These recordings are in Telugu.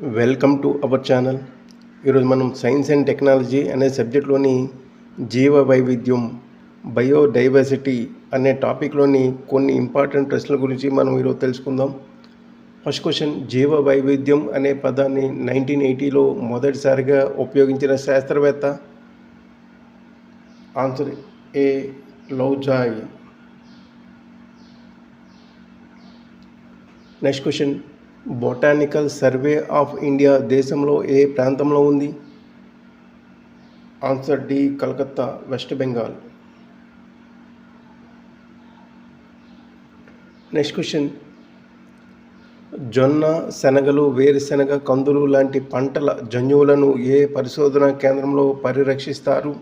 Welcome to our channel. ఈరోజు మనం సైన్స్ అండ్ టెక్నాలజీ అనే సబ్జెక్ట్లోని జీవ వైవిధ్యం బయోడైవర్సిటీ అనే టాపిక్లోని కొన్ని ఇంపార్టెంట్ ప్రశ్నల గురించి మనం ఈరోజు తెలుసుకుందాం. ఫస్ట్ క్వశ్చన్ జీవ వైవిధ్యం అనే పదాన్ని నైన్టీన్ ఎయిటీలో మొదటిసారిగా ఉపయోగించిన శాస్త్రవేత్త? Answer A లౌజాయ్. Next question botanical survey of India దేశంలో ఏ ప్రాంతంలో ఉంది? Answer D Calcutta West Bengal. Next question. జొన్న శనగలు వేరుశెనగ కందులు లాంటి పంటల జన్యువులను ఏ పరిశోధనా కేంద్రంలో పరిరక్షిస్తారు?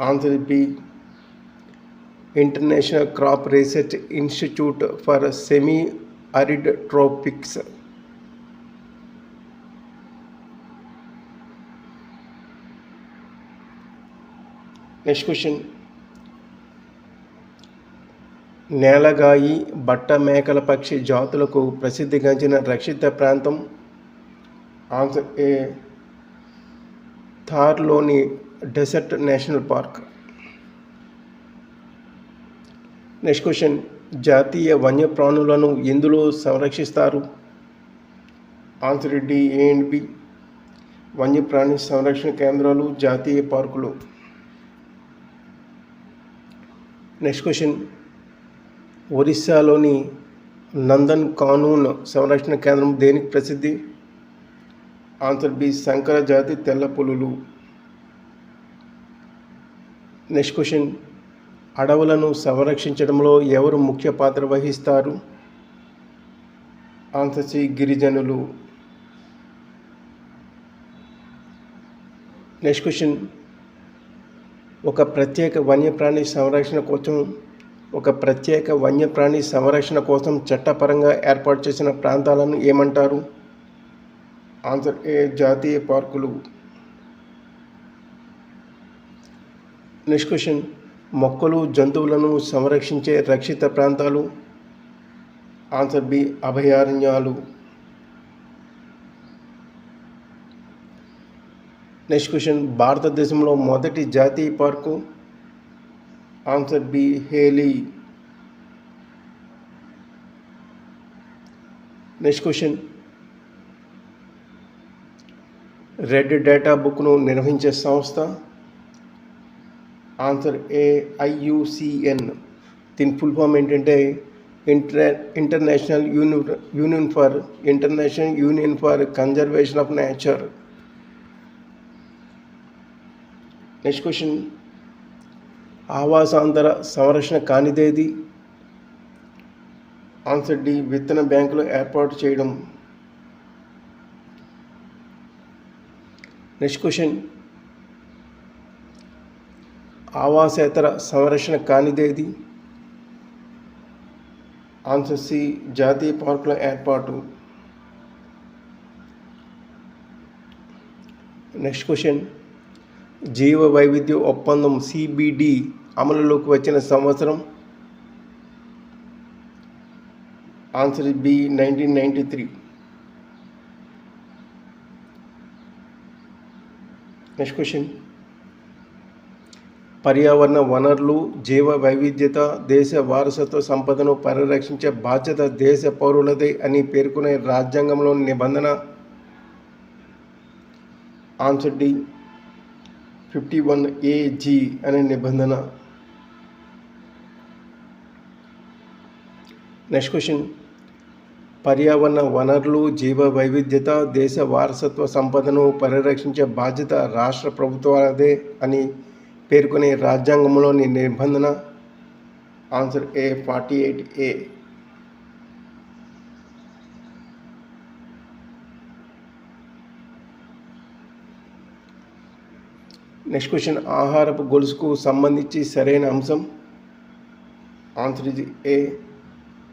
Answer B international crop research institute for semi arid tropics next question. నేలగాయి బట్ట మేకల పక్షి జాతులకు ప్రసిద్ధిగాంచిన రక్షిత ప్రాంతం. Answer A. థార్లోని desert national park. Next question. జాతీయ వన్యప్రాణులను ఎందులో సంరక్షిస్తారు? Answer D A and B. వన్యప్రాణి సంరక్షణ కేంద్రాలు జాతీయ పార్కులు. Next question. ఒరిస్సాలోని నందన్ కానూన్ సంరక్షణ కేంద్రం దేనికి ప్రసిద్ధి? ఆన్సర్ బి శంకర జాతి తెల్ల పులులు. Next question. అడవులను సంరక్షించడంలో ఎవరు ముఖ్య పాత్ర వహిస్తారు? ఆన్సర్ సి గిరిజనులు. Next question. ఒక ప్రత్యేక వన్యప్రాణి సంరక్షణ కోసం ఒక ప్రత్యేక వన్యప్రాణి సంరక్షణ కోసం చట్టపరంగా ఏర్పాటు చేసిన ప్రాంతాలను ఏమంటారు? ఆన్సర్ ఏ జాతీయ పార్కులు. Next question. మొక్కలు జంతువులను సంరక్షించే రక్షిత ప్రాంతాలు. ఆన్సర్ బి అభయారణ్యాలు. నెక్స్ట్ క్వశ్చన్ భారతదేశంలో మొదటి జాతీయ park. Answer B Hailey. Next question red data బుక్ను నిర్వహించే సంస్థ. ఆన్సర్ ఏ ఐయుసిఎన్ దీని ఫుల్ ఫామ్ ఏంటంటే inter international uni union for international union for conservation of nature next question ఆవాసాంతర సంరక్షణ కానిదేది? ఆన్సర్ డి విత్తన బ్యాంకులు ఏర్పాటు చేయడం. నెక్స్ట్ క్వశ్చన్ ఆవాసేతర సంరక్షణ కానిదేది? ఆన్సర్ సి జాతీయ పార్కుల ఏర్పాటు. Next question. జీవ వైవిధ్య ఒప్పందం సిబిడి అమలులోకి వచ్చిన సంవత్సరం? Answer B nineteen ninety three next question. పర్యావరణ వనరులు జీవ వైవిధ్యత దేశ వారసత్వ సంపదను పరిరక్షించే బాధ్యత దేశ పౌరులదే అని పేర్కొనే రాజ్యాంగంలోని నిబంధన. Answer D fifty one AG అనే నిబంధన. Next question. పర్యావరణ వనరులు జీవ వైవిధ్యత దేశ వారసత్వ సంపదను పరిరక్షించే బాధ్యత రాష్ట్ర ప్రభుత్వాలదే అని పేర్కొనే రాజ్యాంగంలోని నిబంధన? Answer A forty eight A. Next question ఆహారపు గొలుసుకు సంబంధించి సరైన అంశం? ఆన్సర్ ఇది ఏ.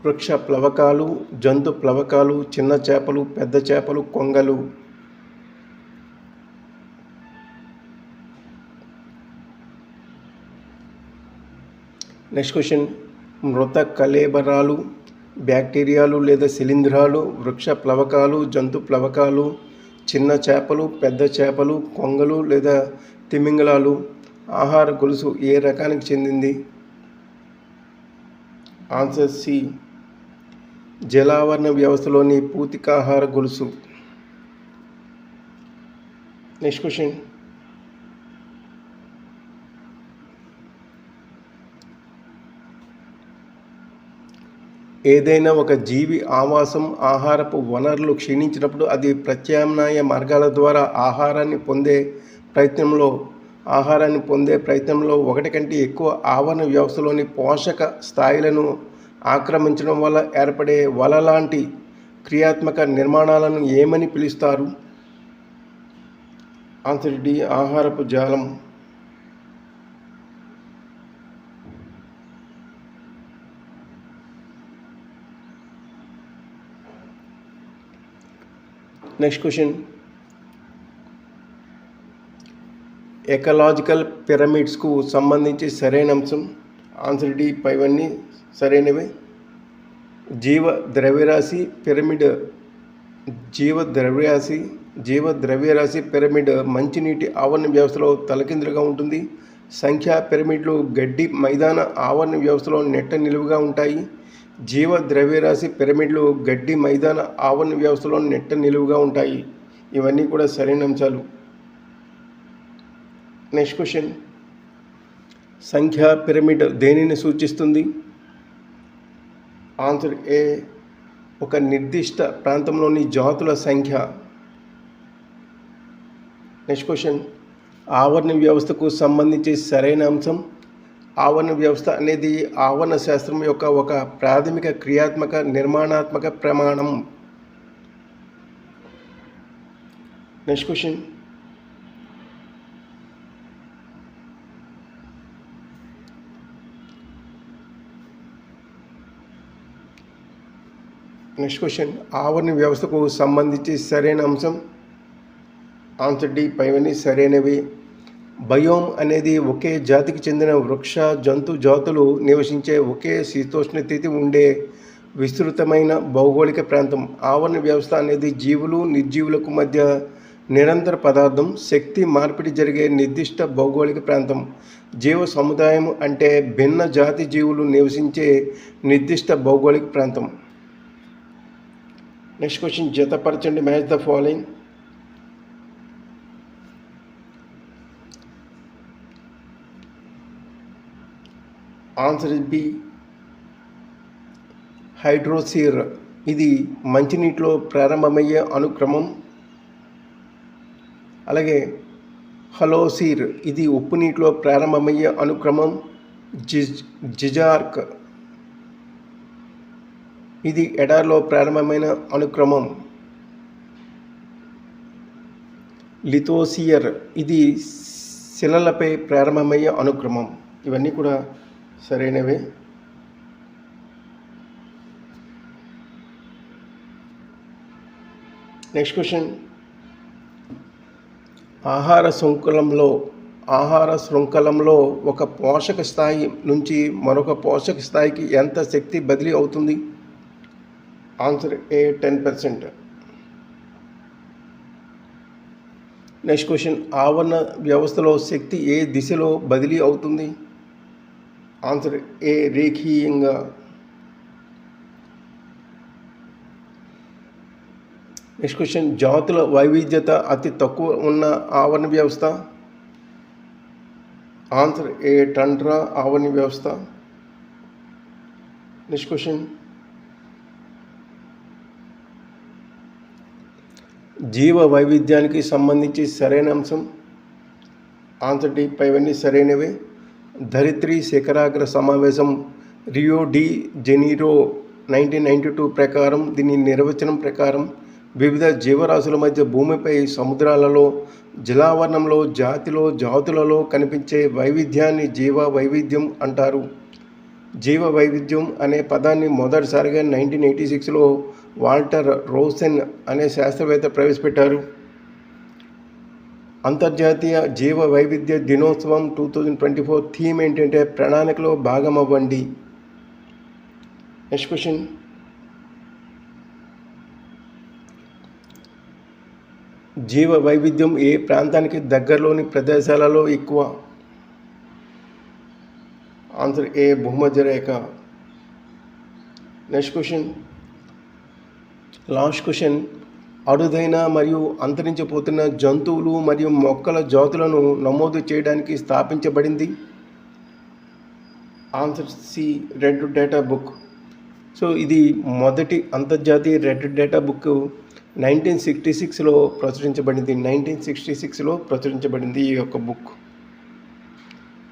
వృక్ష ప్లవకాలు జంతు ప్లవకాలు చిన్న చేపలు పెద్ద చేపలు కొంగలు. నెక్స్ట్ క్వశ్చన్ మృత కలేబరాలు బ్యాక్టీరియాలు లేదా శిలీంధ్రాలు వృక్ష ప్లవకాలు జంతు ప్లవకాలు చిన్న చేపలు పెద్ద చేపలు కొంగలు లేదా తిమింగలాలు ఆహార గొలుసు ఏ రకానికి చెందింది? ఆన్సర్ సి జలావరణ వ్యవస్థలోని పూతికాహార గొలుసు. నెక్స్ట్ క్వశ్చన్ ఏదైనా ఒక జీవి ఆవాసం ఆహారపు వనరులు క్షీణించినప్పుడు అది ప్రత్యామ్నాయ మార్గాల ద్వారా ఆహారాన్ని పొందే ప్రయత్నంలో ఆహారాన్ని పొందే ప్రయత్నంలో ఒకటి కంటే ఎక్కువ ఆవరణ వ్యవస్థలోని పోషక స్థాయిలను ఆక్రమించడం వల్ల ఏర్పడే వల లాంటి క్రియాత్మక నిర్మాణాలను ఏమని పిలుస్తారు? ఆన్సర్ డి ఆహారపు జాలం. నెక్స్ట్ క్వశ్చన్ ఎకలాజికల్ పిరమిడ్స్కు సంబంధించి సరైన అంశం. ఆన్సర్ డి పైవన్నీ సరైనవే. జీవ ద్రవ్యరాశి పిరమిడ్. జీవ ద్రవ్యరాశి జీవ ద్రవ్యరాశి పిరమిడ్ మంచినీటి ఆవరణ వ్యవస్థలో తలకిందులుగా ఉంటుంది. సంఖ్యా పిరమిడ్లు గడ్డి మైదాన ఆవరణ వ్యవస్థలో నెట్ట నిలువుగా ఉంటాయి. జీవ ద్రవ్యరాశి పిరమిడ్లు గడ్డి మైదాన ఆవరణ వ్యవస్థలో నెట్ట నిలువుగా ఉంటాయి. ఇవన్నీ కూడా సరైన అంశాలు. నెక్స్ట్ క్వశ్చన్ సంఖ్యా పిరమిడ్ దేనిని సూచిస్తుంది? ఆన్సర్ ఏ ఒక నిర్దిష్ట ప్రాంతంలోని జాతుల సంఖ్య. నెక్స్ట్ క్వశ్చన్ ఆవరణ వ్యవస్థకు సంబంధించి సరైన అంశం? ఆవరణ వ్యవస్థ అనేది ఆవరణ శాస్త్రం యొక్క ఒక ప్రాథమిక క్రియాత్మక నిర్మాణాత్మక ప్రమాణం. నెక్స్ట్ క్వశ్చన్ నెక్స్ట్ క్వశ్చన్ ఆవరణ వ్యవస్థకు సంబంధించి సరైన అంశం. ఆన్సర్ డి పైవన్నీ సరైనవి. బయోమ్ అనేది ఒకే జాతికి చెందిన వృక్ష జంతు జాతులు నివసించే ఒకే శీతోష్ణ స్థితి ఉండే విస్తృతమైన భౌగోళిక ప్రాంతం. ఆవరణ వ్యవస్థ అనేది జీవులు నిర్జీవులకు మధ్య నిరంతర పదార్థం శక్తి మార్పిడి జరిగే నిర్దిష్ట భౌగోళిక ప్రాంతం. జీవ సముదాయం అంటే భిన్న జాతి జీవులు నివసించే నిర్దిష్ట భౌగోళిక ప్రాంతం. Next question జతపరచండి. Match the following answer is B hydrosere. ఇది మంచినీటిలో ప్రారంభమయ్యే అనుక్రమం. అలాగే హలోసీర్. ఇది ఉప్పు నీటిలో ప్రారంభమయ్యే అనుక్రమం. జిజ్ జిజార్క్. ఇది ఎడార్లో ప్రారంభమైన అనుక్రమం. లిథోసియర్. ఇది శిలలపై ప్రారంభమయ్యే అనుక్రమం. ఇవన్నీ కూడా సరైనవే. నెక్స్ట్ క్వశ్చన్ ఆహార శృంఖలంలో ఆహార శృంఖలంలో ఒక పోషక స్థాయి నుంచి మరొక పోషక స్థాయికి ఎంత శక్తి బదిలీ అవుతుంది? Answer A ten percent next question ఆవరణ వ్యవస్థలో శక్తి ఏ దిశలో బదిలీ అవుతుంది? ఆన్సర్ ఏ రేఖీయంగా? నెక్స్ట్ క్వశ్చన్ జాతుల వైవిధ్యత అతి తక్కువ ఉన్న ఆవరణ వ్యవస్థ? ఆన్సర్ ఏ టండ్రా ఆవరణ వ్యవస్థ? నెక్స్ట్ క్వశ్చన్ జీవ వైవిధ్యానికి సంబంధించి సరైన అంశం? ఆన్సర్ డి పైవన్నీ సరైనవే. ధరిత్రి శిఖరాగ్ర సమావేశం Rio de Janeiro nineteen ninety two ప్రకారం దీని నిర్వచనం ప్రకారం వివిధ జీవరాశుల మధ్య భూమిపై సముద్రాలలో జలావరణంలో జాతిలో జాతులలో కనిపించే వైవిధ్యాన్ని జీవ వైవిధ్యం అంటారు. జీవ వైవిధ్యం అనే పదాన్ని మొదటిసారిగా నైన్టీన్ ఎయిటీ సిక్స్లో వాల్టర్ రోసెన్ అనే శాస్త్రవేత్త ప్రవేశపెట్టారు. అంతర్జాతీయ జీవ వైవిధ్య దినోత్సవం two thousand twenty four theme ఏంటంటే ప్రణాళికలో భాగం అవ్వండి నెక్స్ట్ క్వశ్చన్ జీవ వైవిధ్యం ఏ ప్రాంతానికి దగ్గరలోని ప్రదేశాలలో ఎక్కువ? ఆన్సర్ ఏ భూమధ్య రేఖ. నెక్స్ట్ క్వశ్చన్ లాస్ట్ క్వశ్చన్ అరుదైన మరియు అంతరించిపోతున్న జంతువులు మరియు మొక్కల జాతులను నమోదు చేయడానికి స్థాపించబడింది. Answer C red data book so ఇది మొదటి అంతర్జాతీయ red data book nineteen sixty సిక్స్లో ప్రచురించబడింది. నైన్టీన్ సిక్స్టీ సిక్స్లో ప్రచురించబడింది ఈ యొక్క బుక్